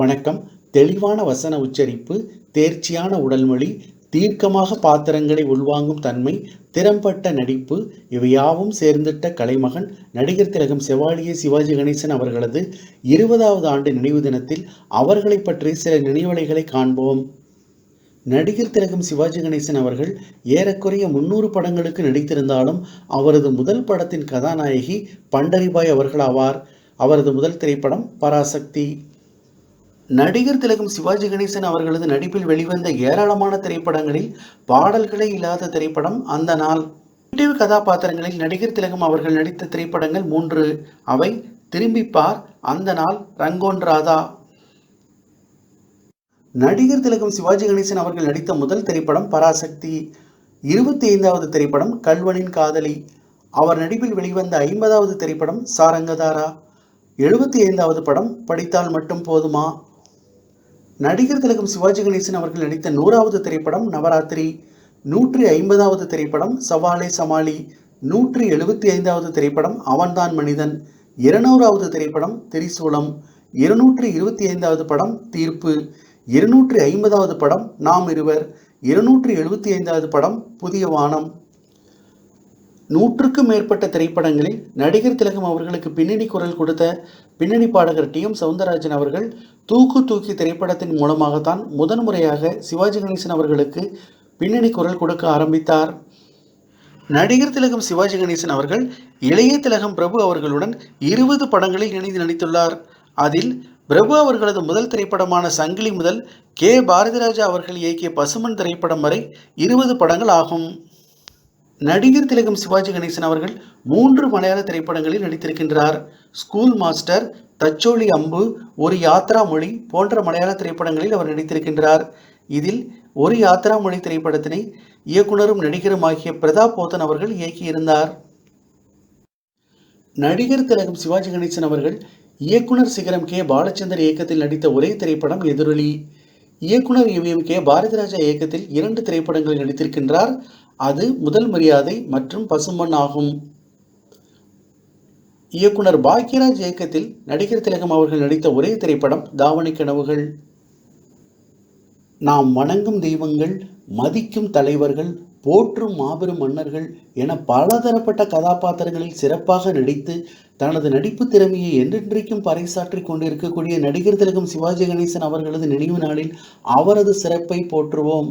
வணக்கம். தெளிவான வசன உச்சரிப்பு தேர்ச்சியான உடல்மொழி தீர்க்கமாக பாத்திரங்களை உள்வாங்கும் தன்மை திறம்பட்ட நடிப்பு இவையாவும் சேர்ந்திட்ட கலைமகன் நடிகர் திலகம் செவாலிய சிவாஜி கணேசன் அவர்களது இருபதாவது ஆண்டு நினைவு தினத்தில் அவர்களை பற்றி சில நினைவலைகளை காண்போம். நடிகர் திலகம் சிவாஜி கணேசன் அவர்கள் ஏறக்குறைய முன்னூறு படங்களுக்கு நடித்திருந்தாலும் அவரது முதல் படத்தின் கதாநாயகி பண்டரிபாய் அவர்கள் ஆவார் அவரது முதல் திரைப்படம் பராசக்தி. நடிகர் திலகம் சிவாஜி கணேசன் அவர்களது நடிப்பில் வெளிவந்த ஏராளமான திரைப்படங்களில் பாடல்களே இல்லாத திரைப்படம் அந்த நாள். நெகட்டிவ் கதாபாத்திரங்களில் நடிகர் திலகம் அவர்கள் நடித்த திரைப்படங்கள் மூன்று. அவை திரும்பிப்பார் அந்த நாள் ரங்கோன் ராதா. நடிகர் திலகம் சிவாஜி கணேசன் அவர்கள் நடித்த முதல் திரைப்படம் பராசக்தி. இருபத்தி ஐந்தாவது திரைப்படம் கல்வனின் காதலி. அவர் நடிப்பில் வெளிவந்த ஐம்பதாவது திரைப்படம் சாரங்கதாரா. எழுபத்தி ஐந்தாவது படம் படித்தால் மட்டும் போதுமா? நடிகர் திலகம் சிவாஜி கணேசன் அவர்கள் நடித்த நூறாவது திரைப்படம் நவராத்திரி நூற்றி ஐம்பதாவது திரைப்படம் சவாலே சமாளி நூற்றி எழுபத்தி ஐந்தாவது திரைப்படம் அவன்தான் மனிதன் இருநூறாவது திரைப்படம் திரிசூலம் இருநூற்றி இருபத்தி ஐந்தாவது படம் தீர்ப்பு இருநூற்றி ஐம்பதாவது படம் நாம் இருவர் இருநூற்றி எழுபத்தி ஐந்தாவது படம் புதிய வானம். நூற்றுக்கும் மேற்பட்ட திரைப்படங்களில் நடிகர் திலகம் அவர்களுக்கு பின்னணி குரல் கொடுத்த பின்னணி பாடகர் டி எம் சவுந்தரராஜன் அவர்கள் தூக்கு தூக்கி திரைப்படத்தின் மூலமாகத்தான் முதன்முறையாக சிவாஜி கணேசன் அவர்களுக்கு பின்னணி குரல் கொடுக்க ஆரம்பித்தார். நடிகர் திலகம் சிவாஜி கணேசன் அவர்கள் இளைய திலகம் பிரபு அவர்களுடன் இருபது படங்களில் இணைந்து நடித்துள்ளார். அதில் பிரபு அவர்களது முதல் திரைப்படமான சங்கிலி முதல் கே. பாரதிராஜா அவர்கள் இயக்கிய பசுமன் திரைப்படம் வரை இருபது படங்கள் ஆகும். நடிகர் திலகம் சிவாஜி கணேசன் அவர்கள் மூன்று மலையாள திரைப்படங்களில் நடித்திருக்கின்றார். ஸ்கூல் மாஸ்டர் தச்சோலி அம்பு ஒரு யாத்ரா மொழி போன்ற மலையாள திரைப்படங்களில் அவர் நடித்திருக்கின்றார். இதில் ஒரு யாத்ரா மொழி திரைப்படத்தினை இயக்குனரும் நடிகரும் ஆகிய பிரதாப் போத்தன் அவர்கள் இயக்கியிருந்தார். நடிகர் திலகம் சிவாஜி கணேசன் அவர்கள் இயக்குனர் சிகரம் கே பாலச்சந்தர் இயக்கத்தில் நடித்த ஒரே திரைப்படம் எதிரொலி. இயக்குனர் எம் கே பாரதிராஜா இயக்கத்தில் இரண்டு திரைப்படங்களில் நடித்திருக்கின்றார். அது முதல் மரியாதை மற்றும் பசுமண் ஆகும். இயக்குனர் பாக்யராஜ் இயக்கத்தில் நடிகர் திலகம் அவர்கள் நடித்த ஒரே திரைப்படம் தாவணி கனவுகள். நாம் வணங்கும் தெய்வங்கள் மதிக்கும் தலைவர்கள் போற்றும் மாபெரும் மன்னர்கள் என பலதரப்பட்ட கதாபாத்திரங்களில் சிறப்பாக நடித்து தனது நடிப்பு திறமையை என்றென்றைக்கும் பறைசாற்றிக் கொண்டிருக்கக்கூடிய நடிகர் திலகம் சிவாஜி கணேசன் அவர்களது நினைவு நாளில் அவரது சிறப்பை போற்றுவோம்.